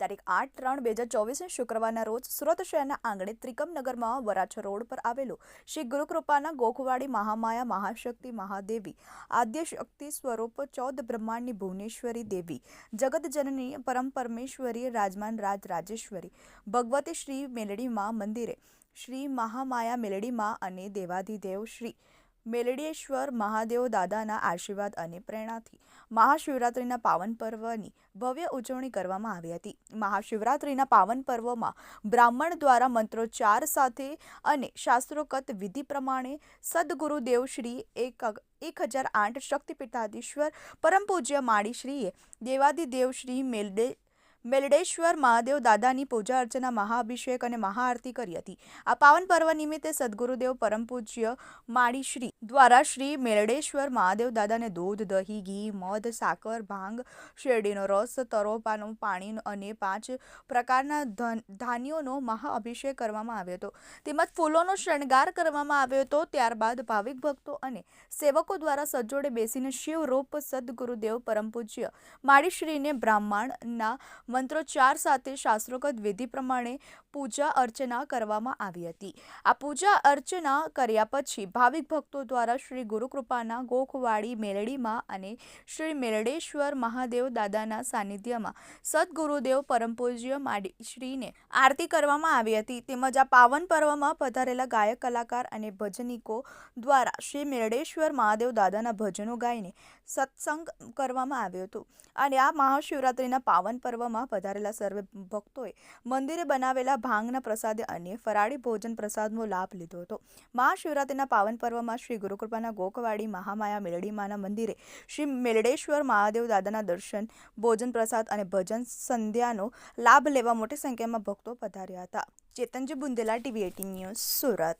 તારીખ આઠ ત્રણ બે હજાર ચોવીસને શુક્રવારના રોજ સુરત શહેરના આંગણે ત્રિકમનગરમાં વરાછા રોડ પર આવેલું શ્રી ગુરુકૃપાના ગોખવાડી મહામાયા મહાશક્તિ મહાદેવી, આદ્ય શક્તિ સ્વરૂપ ચૌદ બ્રહ્માંડની ભુવનેશ્વરી દેવી, જગતજનની પરમ પરમેશ્વરી રાજમાન રાજ રાજેશ્વરી, ભગવતી શ્રી મેલડીમાં મંદિરે, શ્રી મહામાયા મેલડીમાં અને દેવાધિદેવ શ્રી મેલડીશ્વર મહાદેવ દાદાના આશીર્વાદ અને પ્રેરણાથી મહાશિવરાત્રિના પાવન પર્વની ભવ્ય ઉજવણી કરવામાં આવી હતી. મહાશિવરાત્રિના પાવન પર્વમાં બ્રાહ્મણ દ્વારા મંત્રોચ્ચાર સાથે અને શાસ્ત્રોક્ત વિધિ પ્રમાણે સદગુરુદેવ શ્રી એક એક હજાર આઠ શક્તિપીઠાધીશ્વર પરમ પૂજ્ય માળીશ્રીએ દેવાદિદેવ શ્રી મેલડે મેલડેશ્વર મહાદેવ દાદાની પૂજા અર્ચના, મહાઅભિષેક અને મહાઆરતી કરી હતી. આ પાવન પર્વ નિમિત્તે સદગુરુદેવ પરમ પૂજ્ય માળીશ્રી દ્વારા શ્રી મેલડેશ્વર મહાદેવ દાદાને દૂધ, દહીં, ઘી, મધ, સાકર, ભાંગ, શેરડીનો રસ, તરોપાનું પાણી અને પાંચ પ્રકારના ધન, ધાન્યોનો મહાઅભિષેક કરવામાં આવ્યો હતો. તેમજ ફૂલોનો શણગાર કરવામાં આવ્યો હતો. ત્યારબાદ ભાવિક ભક્તો અને સેવકો દ્વારા સજોડે બેસીને શિવરૂપ સદગુરુદેવ પરમ પૂજ્ય માળીશ્રીને બ્રાહ્મણના મંત્રોચ્ચાર સાથે શાસ્ત્રોગત વિધિ પ્રમાણે પૂજા અર્ચના કરવામાં આવી હતી. આ પૂજા અર્ચના કર્યા પછી ભાવિક ભક્તો દ્વારા શ્રી ગુરુકૃપાના ગોખવાડી મેલડીમાં અને શ્રી મેલડેશ્વર મહાદેવ દાદાના સાનિધ્યમાં સદગુરુદેવ પરમ પૂજ્ય માડીશ્રીને આરતી કરવામાં આવી હતી. તેમજ આ પાવન પર્વમાં પધારેલા ગાયક કલાકાર અને ભજનિકો દ્વારા શ્રી મેરડેશ્વર મહાદેવ દાદાના ભજનો ગાઈને સત્સંગ કરવામાં આવ્યો હતો. અને આ મહાશિવરાત્રિના પાવન પર્વમાં પધારેલા સર્વે ભક્તોએ મંદિરે બનાવેલા ભાંગના પ્રસાદે અને ફરાળી ભોજન પ્રસાદનો લાભ લીધો હતો. મહાશિવરાત્રિના પાવન પર્વમાં શ્રી ગુરુકૃપાના ગોકવાડી મહામાયા મેલડીમાના મંદિરે શ્રી મેલડેશ્વર મહાદેવ દાદાના દર્શન, ભોજન પ્રસાદ અને ભજન સંધ્યાનો લાભ લેવા મોટી સંખ્યામાં ભક્તો પધાર્યા હતા. Chetanji Bundela, TV eighteen news Surat.